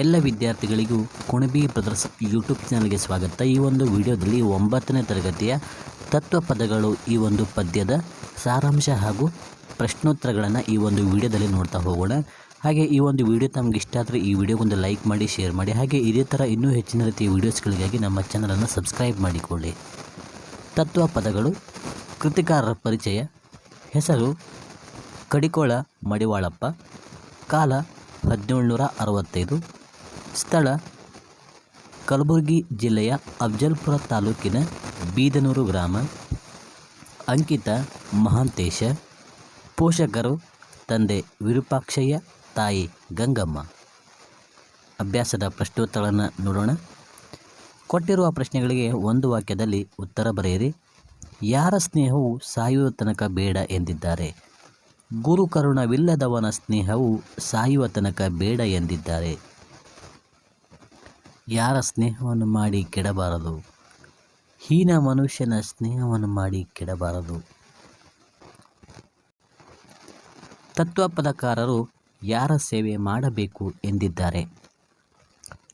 ಎಲ್ಲ ವಿದ್ಯಾರ್ಥಿಗಳಿಗೂ Kunbi brothers YouTube ಚಾನಲ್ಗೆ ಸ್ವಾಗತ. ಈ ಒಂದು ವಿಡಿಯೋದಲ್ಲಿ ಒಂಬತ್ತನೇ ತರಗತಿಯ ತತ್ವ ಪದಗಳು ಈ ಒಂದು ಪದ್ಯದ ಸಾರಾಂಶ ಹಾಗೂ ಪ್ರಶ್ನೋತ್ತರಗಳನ್ನು ಈ ಒಂದು ವಿಡಿಯೋದಲ್ಲಿ ನೋಡ್ತಾ ಹೋಗೋಣ. ಹಾಗೆ ಈ ಒಂದು ವಿಡಿಯೋ ತಮಗೆ ಇಷ್ಟ ಆದರೆ ಈ ವಿಡಿಯೋಗೊಂದು ಲೈಕ್ ಮಾಡಿ, ಶೇರ್ ಮಾಡಿ. ಹಾಗೆ ಇದೇ ಥರ ಇನ್ನೂ ಹೆಚ್ಚಿನ ರೀತಿಯ ವಿಡಿಯೋಸ್ಗಳಿಗಾಗಿ ನಮ್ಮ ಚಾನಲನ್ನು ಸಬ್ಸ್ಕ್ರೈಬ್ ಮಾಡಿಕೊಳ್ಳಿ. ತತ್ವ ಪದಗಳು ಕೃತಿಕಾರರ ಪರಿಚಯ, ಹೆಸರು ಕಡಿಕೋಳ ಮಡಿವಾಳಪ್ಪ, ಕಾಲ ಹದಿನೇಳುನೂರ ಅರವತ್ತೈದು ಸ್ಥಳ ಕಲಬುರಗಿ ಜಿಲ್ಲೆಯ ಅಫಜಲ್ಪುರ ತಾಲೂಕಿನ ಬೀದನೂರು ಗ್ರಾಮ. ಅಂಕಿತ ಮಹಾಂತೇಶ. ಪೋಷಕರು ತಂದೆ ವಿರೂಪಾಕ್ಷಯ್ಯ, ತಾಯಿ ಗಂಗಮ್ಮ. ಅಭ್ಯಾಸದ ಪ್ರಶ್ನೋತ್ತರಗಳನ್ನು ನೋಡೋಣ. ಕೊಟ್ಟಿರುವ ಪ್ರಶ್ನೆಗಳಿಗೆ ಒಂದು ವಾಕ್ಯದಲ್ಲಿ ಉತ್ತರ ಬರೆಯಿರಿ. ಯಾರ ಸ್ನೇಹವು ಸಾಯುವ ತನಕ ಬೇಡ ಎಂದಿದ್ದಾರೆ? ಗುರುಕರುಣವಿಲ್ಲದವನ ಸ್ನೇಹವು ಸಾಯುವ ತನಕ ಬೇಡ ಎಂದಿದ್ದಾರೆ. ಯಾರ ಸ್ನೇಹವನ್ನು ಮಾಡಿ ಕೆಡಬಾರದು? ಹೀನ ಮನುಷ್ಯನ ಸ್ನೇಹವನ್ನು ಮಾಡಿ ಕೆಡಬಾರದು. ತತ್ವಪದಕಾರರು ಯಾರ ಸೇವೆ ಮಾಡಬೇಕು ಎಂದಿದ್ದಾರೆ?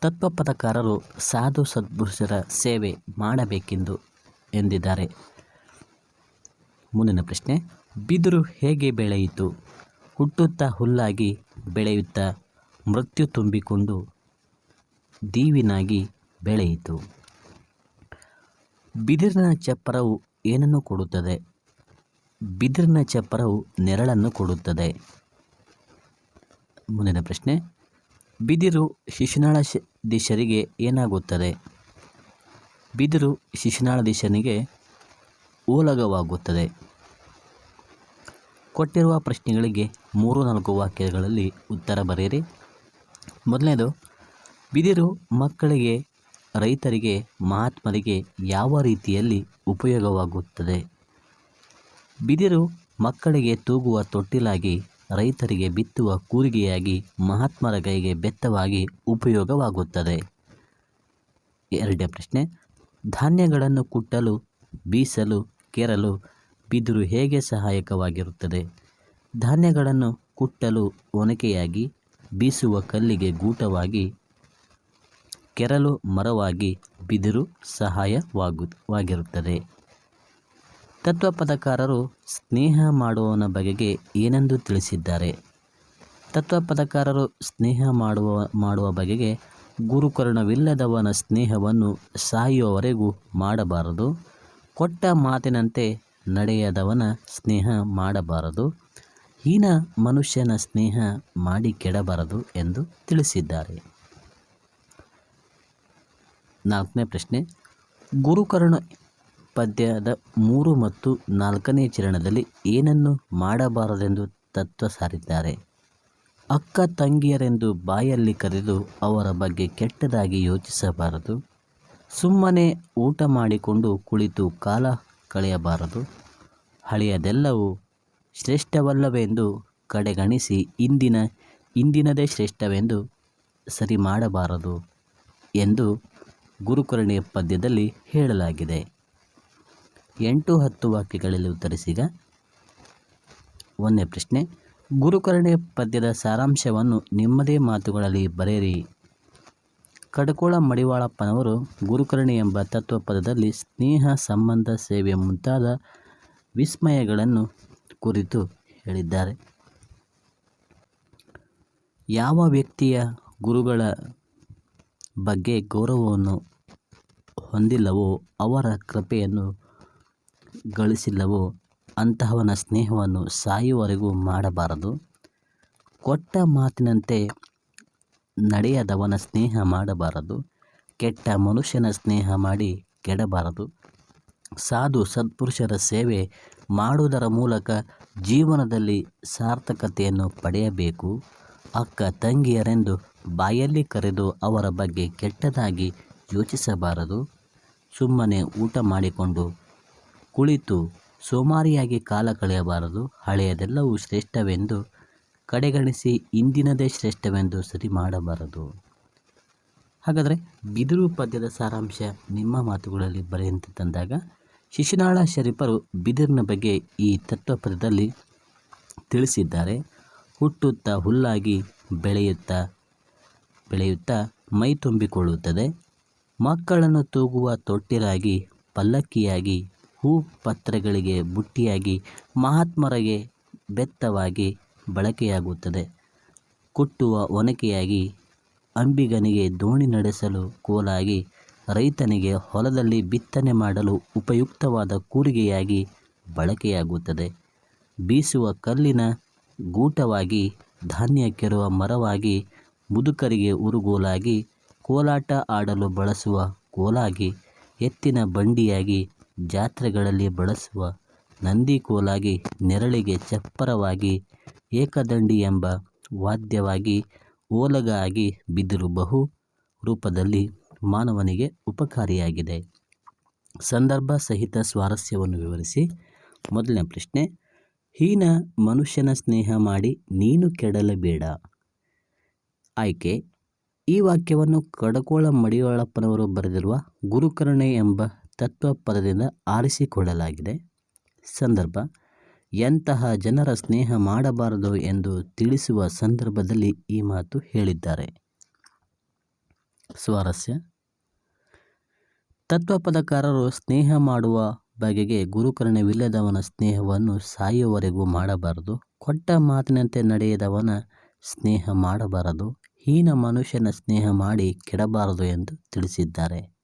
ತತ್ವಪದಕಾರರು ಸಾಧು ಸದ್ಪುರುಷರ ಸೇವೆ ಮಾಡಬೇಕೆಂದು ಎಂದಿದ್ದಾರೆ? ಮುಂದಿನ ಪ್ರಶ್ನೆ, ಬಿದಿರು ಹೇಗೆ ಬೆಳೆಯಿತು? ಹುಟ್ಟುತ್ತಾ ಹುಲ್ಲಾಗಿ ಬೆಳೆಯುತ್ತಾ ಮೃತ್ಯು ತುಂಬಿಕೊಂಡು ದೀವಿನಾಗಿ ಬೆಳೆಯಿತು. ಬಿದಿರಿನ ಚಪ್ಪರವು ಏನನ್ನು ಕೊಡುತ್ತದೆ? ಬಿದಿರಿನ ಚಪ್ಪರವು ನೆರಳನ್ನು ಕೊಡುತ್ತದೆ. ಮುಂದಿನ ಪ್ರಶ್ನೆ. ಬಿದಿರು ಶಿಶುನಾಳಾಧೀಶರಿಗೆ ಏನಾಗುತ್ತದೆ? ಬಿದಿರು ಶಿಶುನಾಳಾಧೀಶನಿಗೆ ಓಲಗವಾಗುತ್ತದೆ. ಕೊಟ್ಟಿರುವ ಪ್ರಶ್ನೆಗಳಿಗೆ ಮೂರು ನಾಲ್ಕು ವಾಕ್ಯಗಳಲ್ಲಿ ಉತ್ತರ ಬರೆಯಿರಿ. ಮೊದಲನೇದು ಬಿದಿರು ಮಕ್ಕಳಿಗೆ, ರೈತರಿಗೆ, ಮಹಾತ್ಮರಿಗೆ ಯಾವ ರೀತಿಯಲ್ಲಿ ಉಪಯೋಗವಾಗುತ್ತದೆ? ಬಿದಿರು ಮಕ್ಕಳಿಗೆ ತೂಗುವ ತೊಟ್ಟಿಲಾಗಿ, ರೈತರಿಗೆ ಬಿತ್ತುವ ಕೂರಿಗೆಯಾಗಿ, ಮಹಾತ್ಮರ ಕೈಗೆ ಬೆತ್ತವಾಗಿ ಉಪಯೋಗವಾಗುತ್ತದೆ. ಎರಡನೇ ಪ್ರಶ್ನೆ, ಧಾನ್ಯಗಳನ್ನು ಕುಟ್ಟಲು, ಬೀಸಲು, ಕೆರಲು ಬಿದಿರು ಹೇಗೆ ಸಹಾಯಕವಾಗಿರುತ್ತದೆ? ಧಾನ್ಯಗಳನ್ನು ಕುಟ್ಟಲು ಒನಕೆಯಾಗಿ, ಬೀಸುವ ಕಲ್ಲಿಗೆ ಗೂಟವಾಗಿ ಕೆರಲು ಮರವಾಗಿ ಬಿದಿರು ಸಹಾಯವಾಗು ವಾಗಿರುತ್ತದೆ ತತ್ವಪದಕಾರರು ಸ್ನೇಹ ಮಾಡುವವನ ಬಗೆಗೆ ಏನೆಂದು ತಿಳಿಸಿದ್ದಾರೆ? ತತ್ವಪದಕಾರರು ಸ್ನೇಹ ಮಾಡುವ ಮಾಡುವ ಬಗೆಗೆ ಗುರುಕರುಣವಿಲ್ಲದವನ ಸ್ನೇಹವನ್ನು ಸಾಯುವವರೆಗೂ ಮಾಡಬಾರದು. ಕೊಟ್ಟ ಮಾತಿನಂತೆ ನಡೆಯದವನ ಸ್ನೇಹ ಮಾಡಬಾರದು. ಹೀನ ಮನುಷ್ಯನ ಸ್ನೇಹ ಮಾಡಿ ಕೆಡಬಾರದು ಎಂದು ತಿಳಿಸಿದ್ದಾರೆ. ನಾಲ್ಕನೇ ಪ್ರಶ್ನೆ, ಗುರುಕರ್ಣ ಪದ್ಯದ ಮೂರು ಮತ್ತು ನಾಲ್ಕನೇ ಚರಣದಲ್ಲಿ ಏನನ್ನು ಮಾಡಬಾರದೆಂದು ತತ್ವ ಸಾರಿದ್ದಾರೆ? ಅಕ್ಕ ತಂಗಿಯರೆಂದು ಬಾಯಲ್ಲಿ ಕರೆದು ಅವರ ಬಗ್ಗೆ ಕೆಟ್ಟದಾಗಿ ಯೋಚಿಸಬಾರದು. ಸುಮ್ಮನೆ ಊಟ ಮಾಡಿಕೊಂಡು ಕುಳಿತು ಕಾಲ ಕಳೆಯಬಾರದು. ಹಳೆಯದೆಲ್ಲವೂ ಶ್ರೇಷ್ಠವಲ್ಲವೆಂದು ಕಡೆಗಣಿಸಿ ಇಂದಿನ, ಇಂದಿನದೇ ಶ್ರೇಷ್ಠವೆಂದು ಸರಿ ಮಾಡಬಾರದು ಎಂದು ಗುರುಕರುಣೆಯ ಪದ್ಯದಲ್ಲಿ ಹೇಳಲಾಗಿದೆ. ಎಂಟು ಹತ್ತು ವಾಕ್ಯಗಳಲ್ಲಿ ಉತ್ತರಿಸಿಗ ಒಂದನೇ ಪ್ರಶ್ನೆ ಗುರುಕರುಣೆ ಪದ್ಯದ ಸಾರಾಂಶವನ್ನು ನಿಮ್ಮದೇ ಮಾತುಗಳಲ್ಲಿ ಬರೆಯಿರಿ. ಕಡಕೋಳ ಮಡಿವಾಳಪ್ಪನವರು ಗುರುಕರುಣೆ ಎಂಬ ತತ್ವ ಪದದಲ್ಲಿ ಸ್ನೇಹ, ಸಂಬಂಧ, ಸೇವೆ ಮುಂತಾದ ವಿಸ್ಮಯಗಳನ್ನು ಕುರಿತು ಹೇಳಿದ್ದಾರೆ. ಯಾವ ವ್ಯಕ್ತಿಯ ಗುರುಗಳ ಬಗ್ಗೆ ಗೌರವವನ್ನು ಹೊಂದಿಲ್ಲವೋ, ಅವರ ಕೃಪೆಯನ್ನು ಗಳಿಸಿಲ್ಲವೋ, ಅಂತಹವನ ಸ್ನೇಹವನ್ನು ಸಾಯುವವರೆಗೂ ಮಾಡಬಾರದು. ಕೊಟ್ಟ ಮಾತಿನಂತೆ ನಡೆಯದವನ ಸ್ನೇಹ ಮಾಡಬಾರದು. ಕೆಟ್ಟ ಮನುಷ್ಯನ ಸ್ನೇಹ ಮಾಡಿ ಕೆಡಬಾರದು. ಸಾಧು ಸತ್ಪುರುಷರ ಸೇವೆ ಮಾಡುವುದರ ಮೂಲಕ ಜೀವನದಲ್ಲಿ ಸಾರ್ಥಕತೆಯನ್ನು ಪಡೆಯಬೇಕು. ಅಕ್ಕ ತಂಗಿಯರೆಂದು ಬಾಯಲ್ಲಿ ಕರೆದು ಅವರ ಬಗ್ಗೆ ಕೆಟ್ಟದಾಗಿ ಯೋಚಿಸಬಾರದು. ಸುಮ್ಮನೆ ಊಟ ಮಾಡಿಕೊಂಡು ಕುಳಿತು ಸೋಮಾರಿಯಾಗಿ ಕಾಲ ಕಳೆಯಬಾರದು. ಹಳೆಯದೆಲ್ಲವೂ ಶ್ರೇಷ್ಠವೆಂದು ಕಡೆಗಣಿಸಿ ಇಂದಿನದೇ ಶ್ರೇಷ್ಠವೆಂದು ಸರಿ ಮಾಡಬಾರದು. ಹಾಗಾದರೆ ಬಿದಿರು ಪದ್ಯದ ಸಾರಾಂಶ ನಿಮ್ಮ ಮಾತುಗಳಲ್ಲಿ ಬರೆಯಂತೆ ತಂದಾಗ ಶಿಶುನಾಳ ಶರೀಫರು ಬಿದಿರಿನ ಬಗ್ಗೆ ಈ ತತ್ವಪದದಲ್ಲಿ ತಿಳಿಸಿದ್ದಾರೆ. ಹುಟ್ಟುತ್ತಾ ಹುಲ್ಲಾಗಿ ಬೆಳೆಯುತ್ತಾ ಬೆಳೆಯುತ್ತಾ ಮೈ ತುಂಬಿಕೊಳ್ಳುತ್ತದೆ. ಮಕ್ಕಳನ್ನು ತೂಗುವ ತೊಟ್ಟಿಲಾಗಿ, ಪಲ್ಲಕ್ಕಿಯಾಗಿ, ಹೂ ಪತ್ರೆಗಳಿಗೆ ಬುಟ್ಟಿಯಾಗಿ, ಮಹಾತ್ಮರಿಗೆ ಬೆತ್ತವಾಗಿ ಬಳಕೆಯಾಗುತ್ತದೆ. ಕುಟ್ಟುವ ಒನಕೆಯಾಗಿ, ಅಂಬಿಗನಿಗೆ ದೋಣಿ ನಡೆಸಲು ಕೋಲಾಗಿ, ರೈತನಿಗೆ ಹೊಲದಲ್ಲಿ ಬಿತ್ತನೆ ಮಾಡಲು ಉಪಯುಕ್ತವಾದ ಕೂರಿಗೆಯಾಗಿ ಬಳಕೆಯಾಗುತ್ತದೆ. ಬೀಸುವ ಕಲ್ಲಿನ ಗೂಟವಾಗಿ, ಧಾನ್ಯ ಕೆರುವ ಮರವಾಗಿ ಮುದುಕರಿಗೆ ಉರುಗೋಲಾಗಿ ಕೋಲಾಟ ಆಡಲು ಬಳಸುವ ಕೋಲಾಗಿ, ಎತ್ತಿನ ಬಂಡಿಯಾಗಿ ಜಾತ್ರೆಗಳಲ್ಲಿ ಬಳಸುವ ನಂದಿ ಕೋಲಾಗಿ ನೆರಳಿಗೆ ಚಪ್ಪರವಾಗಿ, ಏಕದಂಡಿ ಎಂಬ ವಾದ್ಯವಾಗಿ ಓಲಗ ಆಗಿ ಬಿದ್ದಿರು ಬಹು ರೂಪದಲ್ಲಿ ಮಾನವನಿಗೆ ಉಪಕಾರಿಯಾಗಿದೆ. ಸಂದರ್ಭ ಸಹಿತ ಸ್ವಾರಸ್ಯವನ್ನು ವಿವರಿಸಿ, ಮೊದಲನೇ ಪ್ರಶ್ನೆ, ಹೀನ ಮನುಷ್ಯನ ಸ್ನೇಹ ಮಾಡಿ ನೀನು ಕೆಡಲಬೇಡ. ಆಯ್ಕೆ. ಈ ವಾಕ್ಯವನ್ನು ಕಡಕೋಳ ಮಡಿವಾಳಪ್ಪನವರು ಬರೆದಿರುವ ಗುರುಕರುಣೆ ಎಂಬ ತತ್ವ ಪದದಿಂದ ಆರಿಸಿಕೊಳ್ಳಲಾಗಿದೆ. ಸಂದರ್ಭ, ಎಂತಹ ಜನರ ಸ್ನೇಹ ಮಾಡಬಾರದು ಎಂದು ತಿಳಿಸುವ ಸಂದರ್ಭದಲ್ಲಿ ಈ ಮಾತು ಹೇಳಿದ್ದಾರೆ. ಸ್ವಾರಸ್ಯ, ತತ್ವಪದಕಾರರು ಸ್ನೇಹ ಮಾಡುವ ಬಗೆಗೆ ಗುರುಕರಣವಿಲ್ಲದವನ ಸ್ನೇಹವನ್ನು ಸಾಯುವವರೆಗೂ ಮಾಡಬಾರದು. ಕೊಟ್ಟ ಮಾತಿನಂತೆ ನಡೆಯದವನ ಸ್ನೇಹ ಮಾಡಬಾರದು. ಹೀನ ಮನುಷ್ಯನ ಸ್ನೇಹ ಮಾಡಿ ಕೆಡಬಾರದು ಎಂದು ತಿಳಿಸಿದ್ದಾರೆ.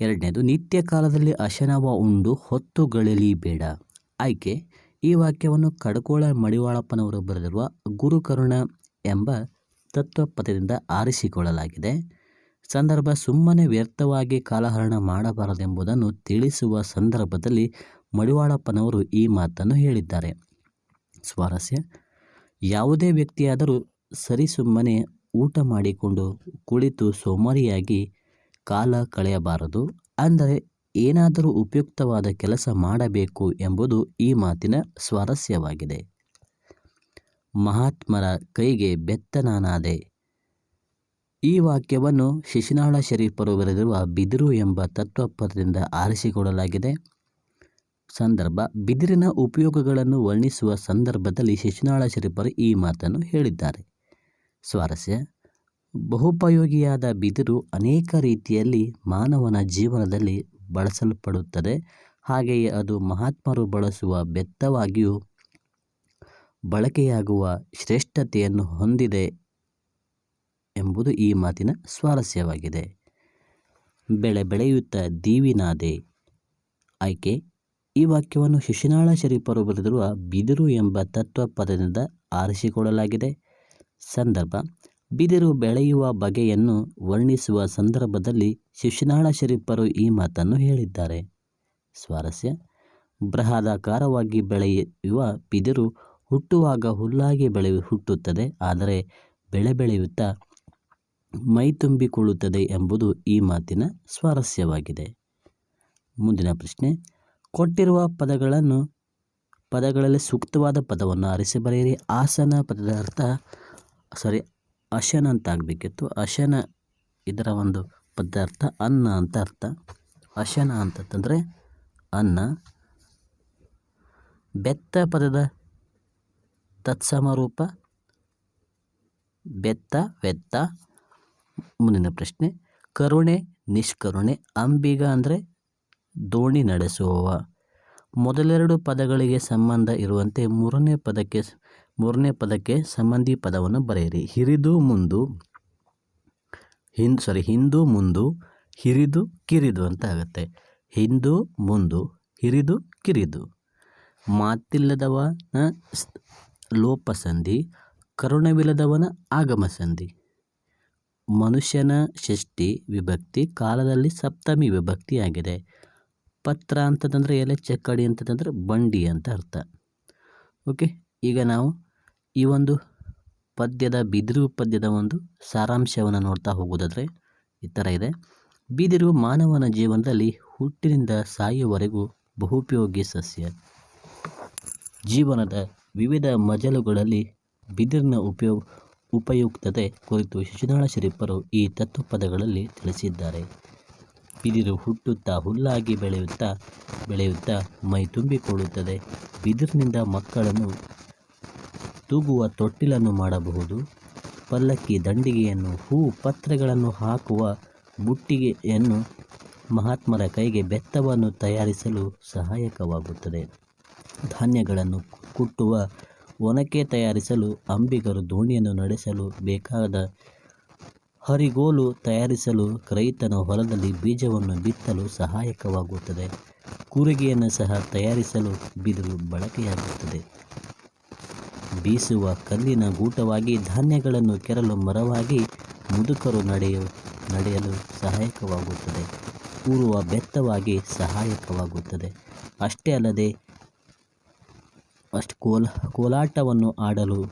ಎರಡನೇದು, ನಿತ್ಯ ಕಾಲದಲ್ಲಿ ಅಶನವ ಉಂಡು, ಹೊತ್ತು ಗಳಿಲಿಬೇಡ ಆಯ್ಕೆ, ಈ ವಾಕ್ಯವನ್ನು ಕಡಕೋಳ ಮಡಿವಾಳಪ್ಪನವರು ಬರೆದಿರುವ ಗುರುಕರುಣ ಎಂಬ ತತ್ವಪದದಿಂದ ಆರಿಸಿಕೊಳ್ಳಲಾಗಿದೆ. ಸಂದರ್ಭ ಸುಮ್ಮನೆ ವ್ಯರ್ಥವಾಗಿ ಕಾಲಹರಣ ಮಾಡಬಾರದೆಂಬುದನ್ನು ತಿಳಿಸುವ ಸಂದರ್ಭದಲ್ಲಿ ಮಡಿವಾಳಪ್ಪನವರು ಈ ಮಾತನ್ನು ಹೇಳಿದ್ದಾರೆ. ಸ್ವಾರಸ್ಯ, ಯಾವುದೇ ವ್ಯಕ್ತಿಯಾದರೂ ಸರಿಸುಮ್ಮನೆ ಊಟ ಮಾಡಿಕೊಂಡು ಕುಳಿತು ಸೋಮಾರಿಯಾಗಿ ಕಾಲ ಕಳೆಯಬಾರದು. ಅಂದರೆ ಏನಾದರೂ ಉಪಯುಕ್ತವಾದ ಕೆಲಸ ಮಾಡಬೇಕು ಎಂಬುದು ಈ ಮಾತಿನ ಸ್ವಾರಸ್ಯವಾಗಿದೆ. ಮಹಾತ್ಮರ ಕೈಗೆ ಬೆತ್ತನಾನಾದೆ. ಈ ವಾಕ್ಯವನ್ನು ಶಿಶಿನಾಳ ಶರೀಫರು ಬರೆದಿರುವ ಬಿದಿರು ಎಂಬ ತತ್ವಪದದಿಂದ ಆರಿಸಿಕೊಳ್ಳಲಾಗಿದೆ ಸಂದರ್ಭ, ಬಿದಿರಿನ ಉಪಯೋಗಗಳನ್ನು ವರ್ಣಿಸುವ ಸಂದರ್ಭದಲ್ಲಿ ಶಿಶುನಾಳ ಶರೀಫರು ಈ ಮಾತನ್ನು ಹೇಳಿದ್ದಾರೆ. ಸ್ವಾರಸ್ಯ, ಬಹುಪಯೋಗಿಯಾದ ಬಿದಿರು ಅನೇಕ ರೀತಿಯಲ್ಲಿ ಮಾನವನ ಜೀವನದಲ್ಲಿ ಬಳಸಲ್ಪಡುತ್ತದೆ. ಹಾಗೆಯೇ ಅದು ಮಹಾತ್ಮರು ಬಳಸುವ ಬೆತ್ತವಾಗಿಯೂ ಬಳಕೆಯಾಗುವ ಶ್ರೇಷ್ಠತೆಯನ್ನು ಹೊಂದಿದೆ ಎಂಬುದು ಈ ಮಾತಿನ ಸ್ವಾರಸ್ಯವಾಗಿದೆ. ಬೆಳೆ ಬೆಳೆಯುತ್ತ ದೀವಿನಾದೆ, ಆಯ್ಕೆ ಈ ವಾಕ್ಯವನ್ನು ಶಿಶುನಾಳ ಶರೀಫರು ಬರೆದಿರುವ ಬಿದಿರು ಎಂಬ ತತ್ವ ಪದದಿಂದ ಆರಿಸಿಕೊಳ್ಳಲಾಗಿದೆ. ಸಂದರ್ಭ, ಬಿದಿರು ಬೆಳೆಯುವ ಬಗೆಯನ್ನು ವರ್ಣಿಸುವ ಸಂದರ್ಭದಲ್ಲಿ ಶಿಶುನಾಳ ಶರೀಫರು ಈ ಮಾತನ್ನು ಹೇಳಿದ್ದಾರೆ. ಸ್ವಾರಸ್ಯ, ಬೃಹದಾಕಾರವಾಗಿ ಬೆಳೆಯುವ ಬಿದಿರು ಹುಟ್ಟುವಾಗ ಹುಲ್ಲಾಗಿ ಬೆಳೆ ಹುಟ್ಟುತ್ತದೆ, ಆದರೆ ಬೆಳೆ ಬೆಳೆಯುತ್ತಾ ಮೈ ತುಂಬಿಕೊಳ್ಳುತ್ತದೆ ಎಂಬುದು ಈ ಮಾತಿನ ಸ್ವಾರಸ್ಯವಾಗಿದೆ. ಮುಂದಿನ ಪ್ರಶ್ನೆ ಕೊಟ್ಟಿರುವ ಪದಗಳನ್ನು, ಪದಗಳಲ್ಲಿ ಸೂಕ್ತವಾದ ಪದವನ್ನು ಆರಿಸಿ ಬರೆಯಿರಿ. ಆಸನ ಪದದ ಅರ್ಥ ಸಾರಿ ಅಶನ ಅಂತ ಆಗಬೇಕಿತ್ತು ಅಶನ ಇದರ ಒಂದು ಪದ ಅರ್ಥ, ಅನ್ನ ಅಂತ ಅರ್ಥ. ಅಶನ ಅಂತಂದರೆ ಅನ್ನ. ಬೆತ್ತ ಪದದ ತತ್ಸಮ ರೂಪ, ಬೆತ್ತ, ವೆತ್ತ. ಮುಂದಿನ ಪ್ರಶ್ನೆ, ಕರುಣೆ, ನಿಷ್ಕರುಣೆ, ಅಂಬಿಗ ಅಂದರೆ ದೋಣಿ ನಡೆಸುವವ. ಮೊದಲೆರಡು ಪದಗಳಿಗೆ ಸಂಬಂಧ ಇರುವಂತೆ ಮೂರನೇ ಪದಕ್ಕೆ ಮೂರನೇ ಪದಕ್ಕೆ ಸಂಬಂಧಿ ಪದವನ್ನು ಬರೆಯಿರಿ. ಹಿರಿದು ಮುಂದು ಹಿಂದ್ ಸಾರಿ ಹಿಂದು ಮುಂದು, ಹಿರಿದು ಕಿರಿದು ಅಂತ ಆಗುತ್ತೆ. ಹಿಂದು ಮುಂದು, ಹಿರಿದು ಕಿರಿದು. ಮಾತಿಲ್ಲದವನ ಲೋಪಸಂಧಿ, ಕರುಣವಿಲ್ಲದವನ ಆಗಮ ಸಂಧಿ ಮನುಷ್ಯನ ಷಷ್ಠಿ ವಿಭಕ್ತಿ ಕಾಲದಲ್ಲಿ ಸಪ್ತಮಿ ವಿಭಕ್ತಿಯಾಗಿದೆ. ಪತ್ರ ಅಂತದಂದ್ರೆ ಎಲೆ ಚಕ್ಕಡಿ ಅಂತದಂದ್ರೆ ಬಂಡಿ ಅಂತ ಅರ್ಥ. ಓಕೆ ಈಗ ನಾವು ಈ ಒಂದು ಪದ್ಯದ, ಬಿದಿರು ಪದ್ಯದ ಒಂದು ಸಾರಾಂಶವನ್ನು ನೋಡ್ತಾ ಹೋಗೋದಾದರೆ ಈ ಥರ ಇದೆ. ಬಿದಿರು ಮಾನವನ ಜೀವನದಲ್ಲಿ ಹುಟ್ಟಿನಿಂದ ಸಾಯುವವರೆಗೂ ಬಹುಪಯೋಗಿ ಸಸ್ಯ. ಜೀವನದ ವಿವಿಧ ಮಜಲುಗಳಲ್ಲಿ ಬಿದಿರಿನ ಉಪಯೋಗ ಉಪಯುಕ್ತತೆ ಕುರಿತು ಶಿಶುನಾಳ ಶರೀಫರು ಈ ತತ್ವಪದಗಳಲ್ಲಿ ತಿಳಿಸಿದ್ದಾರೆ. ಬಿದಿರು ಹುಟ್ಟುತ್ತಾ ಹುಲ್ಲಾಗಿ ಬೆಳೆಯುತ್ತಾ ಬೆಳೆಯುತ್ತಾ ಮೈ ತುಂಬಿಕೊಳ್ಳುತ್ತದೆ. ಬಿದಿರಿನಿಂದ ಮಕ್ಕಳನ್ನು ತೂಗುವ ತೊಟ್ಟಿಲನ್ನು ಮಾಡಬಹುದು. ಪಲ್ಲಕ್ಕಿ ದಂಡಿಗೆಯನ್ನು, ಹೂ ಪತ್ರೆಗಳನ್ನು ಹಾಕುವ ಬುಟ್ಟಿಗೆಯನ್ನು ಮಹಾತ್ಮರ ಕೈಗೆ ಬೆತ್ತವನ್ನು ತಯಾರಿಸಲು ಸಹಾಯಕವಾಗುತ್ತದೆ. ಧಾನ್ಯಗಳನ್ನು ಕುಟ್ಟುವ ಒನಕೆ ತಯಾರಿಸಲು ಅಂಬಿಗರು ದೋಣಿಯನ್ನು ನಡೆಸಲು ಬೇಕಾದ ಹರಿಗೋಲು ತಯಾರಿಸಲು ರೈತನ ಹೊಲದಲ್ಲಿ ಬೀಜವನ್ನು ಬಿತ್ತಲು ಸಹಾಯಕವಾಗುತ್ತದೆ. ಕೂರಿಗೆಯನ್ನು ಸಹ ತಯಾರಿಸಲು ಬಿದಿರು ಬಳಕೆಯಾಗುತ್ತದೆ. ಬೀಸುವ ಕಲ್ಲಿನ ಗೂಟವಾಗಿ ಧಾನ್ಯಗಳನ್ನು ಕೆರಲು ಮರವಾಗಿ ಮುದುಕರು ನಡೆಯು, ನಡೆಯಲು ಸಹಾಯಕವಾಗುತ್ತದೆ. ಕೂರುವ ಬೆತ್ತವಾಗಿ ಸಹಾಯಕವಾಗುತ್ತದೆ. ಅಷ್ಟೇ ಅಲ್ಲದೆ ಅಷ್ಟು ಕೋಲ, ಕೋಲಾಟವನ್ನು ಆಡಲು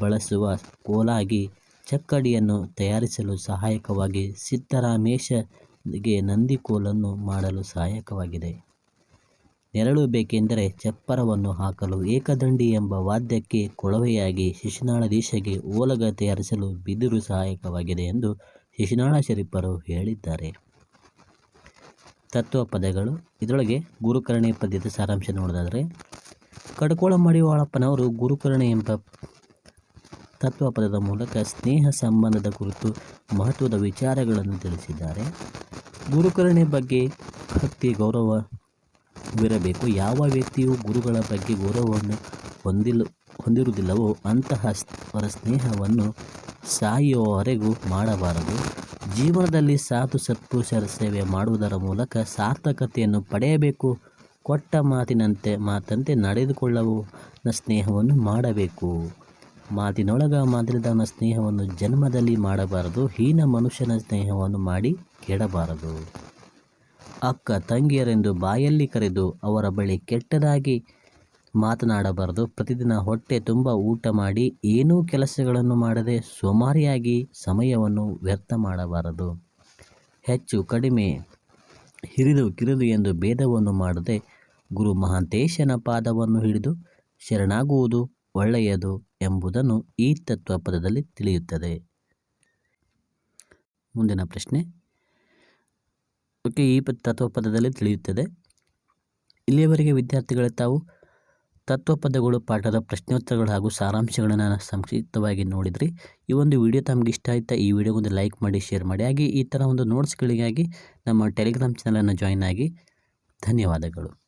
ಬಳಸುವ ಕೋಲಾಗಿ ಚಕ್ಕಡಿಯನ್ನು ತಯಾರಿಸಲು ಸಹಾಯಕವಾಗಿ ಸಿದ್ದರಾಮೇಶಗೆ ನಂದಿಕೋಲನ್ನು ಮಾಡಲು ಸಹಾಯಕವಾಗಿದೆ. ನೆರಳು ಬೇಕೆಂದರೆ ಚಪ್ಪರವನ್ನು ಹಾಕಲು ಏಕದಂಡಿ ಎಂಬ ವಾದ್ಯಕ್ಕೆ ಕೊಳವೆಯಾಗಿ ಶಿಶುನಾಳಧೀಶಗೆ ಓಲಗ ತಯಾರಿಸಲು ಬಿದಿರು ಸಹಾಯಕವಾಗಿದೆ ಎಂದು ಶಿಶುನಾಳ ಶರೀಫರು ಹೇಳಿದ್ದಾರೆ. ತತ್ವ ಪದಗಳು. ಇದರೊಳಗೆ ಗುರುಕರಣೆ ಪದ್ಯದ ಸಾರಾಂಶ ನೋಡೋದಾದರೆ ಕಡ್ಕೋಳ ಮಡಿವಾಳಪ್ಪನವರು ಗುರುಕರಣೆ ಎಂಬ ತತ್ವ ಪದದ ಮೂಲಕ ಸ್ನೇಹ ಸಂಬಂಧದ ಕುರಿತು ಮಹತ್ವದ ವಿಚಾರಗಳನ್ನು ತಿಳಿಸಿದ್ದಾರೆ. ಗುರುಕರಣೆ ಬಗ್ಗೆ ಭಕ್ತಿ ಗೌರವವಿರಬೇಕು ಯಾವ ವ್ಯಕ್ತಿಯು ಗುರುಗಳ ಬಗ್ಗೆ ಗೌರವವನ್ನು ಹೊಂದಿಲ್ಲ ಹೊಂದಿರುವುದಿಲ್ಲವೋ ಅಂತಹ ಅವರ ಸ್ನೇಹವನ್ನು ಸಾಯುವವರೆಗೂ ಮಾಡಬಾರದು. ಜೀವನದಲ್ಲಿ ಸಾಧು, ಸತ್ಪುರುಷರ ಸೇವೆ ಮಾಡುವುದರ ಮೂಲಕ ಸಾರ್ಥಕತೆಯನ್ನು ಪಡೆಯಬೇಕು. ಕೊಟ್ಟ ಮಾತಿನಂತೆ, ಮಾತಂತೆ ನಡೆದುಕೊಳ್ಳುವ ಸ್ನೇಹವನ್ನು ಮಾಡಬೇಕು. ಮಾತಿನೊಳಗ ಮಾತಿಲ್ಲದವನ ಸ್ನೇಹವನ್ನು ಜನ್ಮದಲ್ಲಿ ಮಾಡಬಾರದು, ಹೀನ ಮನುಷ್ಯನ ಸ್ನೇಹವನ್ನು ಮಾಡಿ ಕೆಡಬಾರದು. ಅಕ್ಕ ತಂಗಿಯರೆಂದು ಬಾಯಲ್ಲಿ ಕರೆದು ಅವರ ಬಳಿ ಕೆಟ್ಟದಾಗಿ ಮಾತನಾಡಬಾರದು. ಪ್ರತಿದಿನ ಹೊಟ್ಟೆ ತುಂಬ ಊಟ ಮಾಡಿ ಏನೂ ಕೆಲಸಗಳನ್ನು ಮಾಡದೆ ಸೋಮಾರಿಯಾಗಿ ಸಮಯವನ್ನು ವ್ಯರ್ಥ ಮಾಡಬಾರದು. ಹೆಚ್ಚು ಕಡಿಮೆ ಹಿರಿದು ಕಿರಿದು ಎಂದು ಭೇದವನ್ನು ಮಾಡದೆ ಗುರು ಮಹಾಂತೇಶನ ಪಾದವನ್ನು ಹಿಡಿದು ಶರಣಾಗುವುದು. ಒಳ್ಳೆಯದು ಎಂಬುದನ್ನು ಈ ತತ್ವ ಪದದಲ್ಲಿ ತಿಳಿಯುತ್ತದೆ. ಮುಂದಿನ ಪ್ರಶ್ನೆ. ಓಕೆ, ಈ ತತ್ವ ಪದದಲ್ಲಿ ತಿಳಿಯುತ್ತದೆ. ಇಲ್ಲಿಯವರೆಗೆ ವಿದ್ಯಾರ್ಥಿಗಳೇ ತಾವು ತತ್ವಪದಗಳು, ಪಾಠದ ಪ್ರಶ್ನೋತ್ತರಗಳು ಹಾಗೂ ಸಾರಾಂಶಗಳನ್ನು ಸಂಕ್ಷಿಪ್ತವಾಗಿ ನೋಡಿದ್ರಿ. ಈ ಒಂದು ವಿಡಿಯೋ ತಮಗೆ ಇಷ್ಟ ಆಯ್ತಾ? ಈ ವಿಡಿಯೋಗೊಂದು ಲೈಕ್ ಮಾಡಿ, ಶೇರ್ ಮಾಡಿ. ಹಾಗೆ ಈ ಥರ ಒಂದು ನೋಟ್ಸ್ಗಳಿಗಾಗಿ ನಮ್ಮ ಟೆಲಿಗ್ರಾಮ್ ಚಾನಲನ್ನು ಜಾಯ್ನ್ ಆಗಿ ಧನ್ಯವಾದಗಳು.